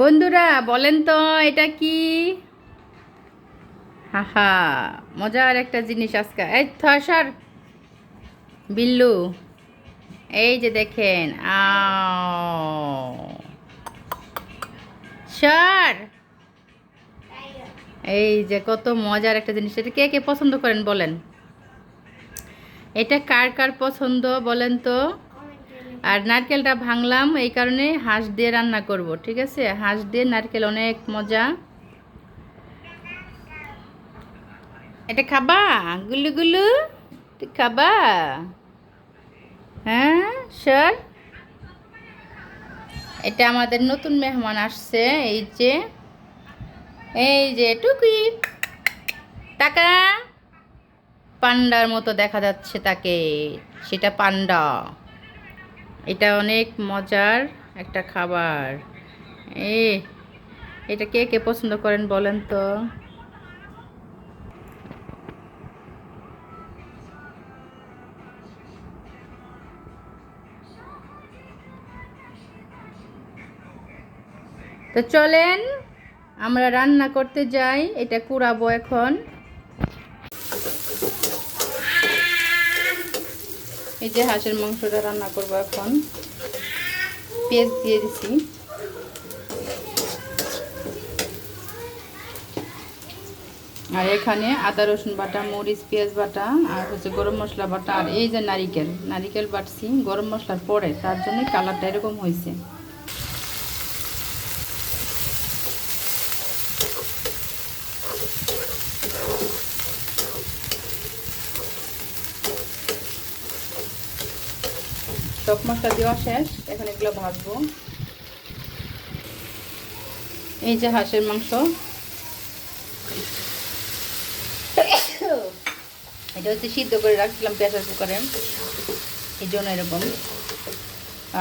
বন্ধুরা, বলেন তো, এটা কি? হাহা, মজার একটা জিনিস আজকে। এই থর বিল্লু, এই যে দেখেন সর। এই যে কত মজার একটা জিনিস। এটা কে কে পছন্দ করেন, বলেন। এটা কার কার পছন্দ, বলেন তো? আর নারকেলটা ভাঙলাম, এই কারণে হাঁস দিয়ে রান্না করব, ঠিক আছে? হাঁস দিয়ে নারকেল অনেক মজা। এটা খাবা? গুলু গুলু খাবা? হ্যাঁ স্যার এটা আমাদের নতুন মেহমান আসছে, এই যে এই যে টুকি। টাকা। পান্ডার মতো দেখা যাচ্ছে তাকে, সেটা পান্ডা। এটা অনেক মজার একটা খাবার। এ, এটা কে কে পছন্দ করেন বলেন তো? তো চলেন, আমরা রান্না করতে যাই। এটা কুড়াবো এখন। এই যে হাঁসের মাংসটা রান্না করব এখন। পেঁয়াজ দিয়ে দিছি। আর এখানে আদা, রসুন বাটা, মরিচ, পেঁয়াজ বাটা, আর হচ্ছে গরম মশলা বাটা, আর এই যে নারিকেল। নারিকেল বাটছি, গরম মশলার পরে, তার জন্য কালারটা এরকম হয়েছে। সব মশলা দেওয়া শেষ, এখন এগুলো ভাজবো। এই যে হাঁসের মাংস। এটা হচ্ছে সিদ্ধ করে রাখছিলাম প্রেসার কুকারে এই জন্য এরকম।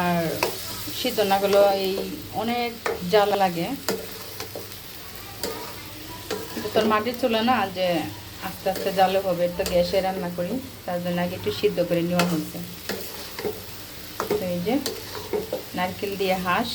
আর সিদ্ধ না এই অনেক জ্বালা লাগে। তোর মাটির চলে না, যে আস্তে আস্তে জালে হবে তো গ্যাসে রান্না করি। তার জন্য আগে একটু সিদ্ধ করে নেওয়া হচ্ছে এই যে নারকেল দিয়ে হাঁস।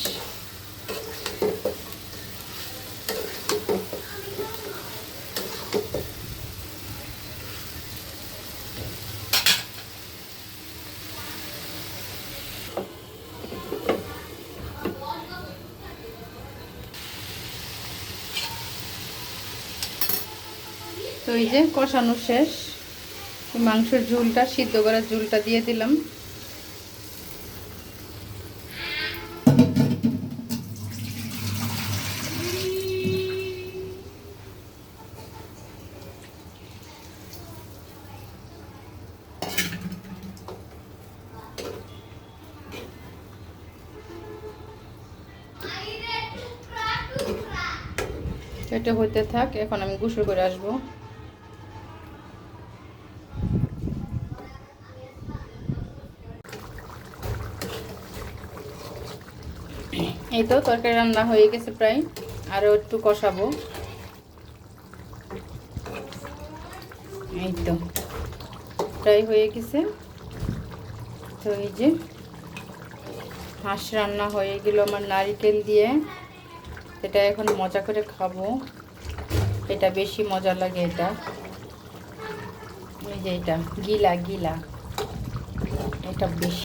তো এই যে কষানো শেষ। মাংসের ঝুলটা, সিদ্ধ করার ঝুলটা দিয়ে দিলাম। এটা হইতে থাক, এখন আমি গোসল করে আসব। এই তো তরকারি রান্না হয়ে গেছে প্রায় আরও একটু কষাবো। এই তো, প্রায় হয়ে গেছে। তো এই যে, হাঁস রান্না হয়ে গেল আমার নারিকেল দিয়ে। এটা এখন মজা করে খাব। এটা বেশি মজা লাগে এটা। এই যে এটা, গিলা গিলা। এটা বেশি